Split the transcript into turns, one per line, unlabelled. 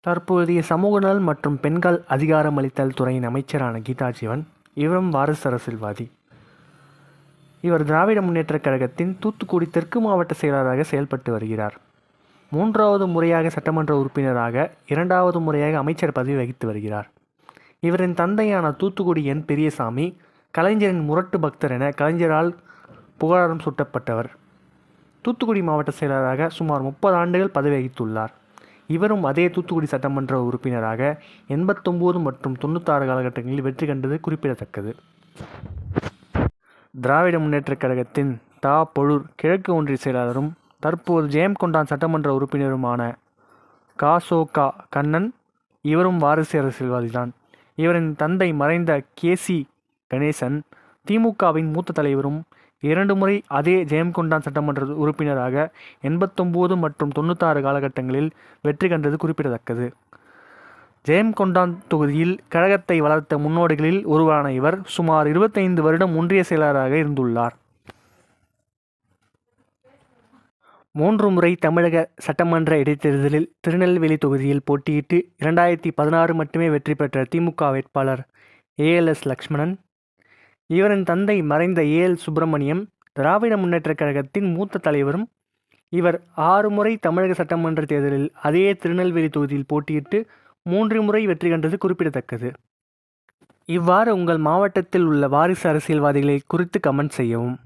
தற்போதைய சமூக நலன் மற்றும் பெண்கள் அதிகாரமளித்தல் துறையின் அமைச்சரான கீதா ஜீவன் இவரும் வாரிசு அரசியல்வாதி. இவர் திராவிட முன்னேற்றக் கழகத்தின் தூத்துக்குடி தெற்கு மாவட்ட செயலாளராக செயல்பட்டு வருகிறார். மூன்றாவது முறையாக சட்டமன்ற உறுப்பினராக இரண்டாவது முறையாக அமைச்சர் பதவி வகித்து வருகிறார். இவரின் தந்தையான தூத்துக்குடி என் பெரியசாமி கலைஞரின் முரட்டு பக்தர் என கலைஞரால் புகழாரம் சூட்டப்பட்டவர். தூத்துக்குடி மாவட்ட செயலராக சுமார் முப்பது ஆண்டுகள் பதவி வகித்துள்ளார். இவரும் அதே தூத்துக்குடி சட்டமன்ற உறுப்பினராக எண்பத்தொம்போது மற்றும் தொண்ணூத்தாறு காலகட்டங்களில் வெற்றி கண்டது குறிப்பிடத்தக்கது. திராவிட முன்னேற்றக் கழகத்தின் தா. பொழுர் கிழக்கு ஒன்றிய செயலாளரும் தற்போது ஜெயம்கொண்டான் சட்டமன்ற உறுப்பினருமான காசோகா கண்ணன் இவரும் வாரிசு அரசியல்வாதிதான். இவரின் தந்தை மறைந்த கேசி கணேசன் திமுகவின் மூத்த தலைவரும் இரண்டு முறை அதே ஜெயம்கொண்டான் சட்டமன்ற உறுப்பினராக எண்பத்தொம்போது மற்றும் தொண்ணூத்தாறு காலகட்டங்களில் வெற்றி கண்டது குறிப்பிடத்தக்கது. ஜெயம்கொண்டான் தொகுதியில் கழகத்தை வளர்த்த முன்னோடிகளில் ஒருவரான இவர் சுமார் இருபத்தைந்து வருடம் ஒன்றிய செயலாளராக இருந்துள்ளார். மூன்று முறை தமிழக சட்டமன்ற இடைத்தேர்தலில் திருநெல்வேலி தொகுதியில் போட்டியிட்டு இரண்டாயிரத்தி பதினாறு மட்டுமே வெற்றி பெற்ற திமுக வேட்பாளர் ஏஎல்எஸ் லக்ஷ்மணன் இவரின் தந்தை மறைந்த ஏஎல் சுப்பிரமணியம் திராவிட முன்னேற்றக் கழகத்தின் மூத்த தலைவரும் இவர் ஆறு முறை தமிழக சட்டமன்ற தேர்தலில் அதே திருநெல்வேலி தொகுதியில் போட்டியிட்டு மூன்று முறை வெற்றி கண்டது குறிப்பிடத்தக்கது. இவ்வாறு உங்கள் மாவட்டத்தில் உள்ள வாரிசு அரசியல்வாதிகளை குறித்து கமெண்ட் செய்யவும்.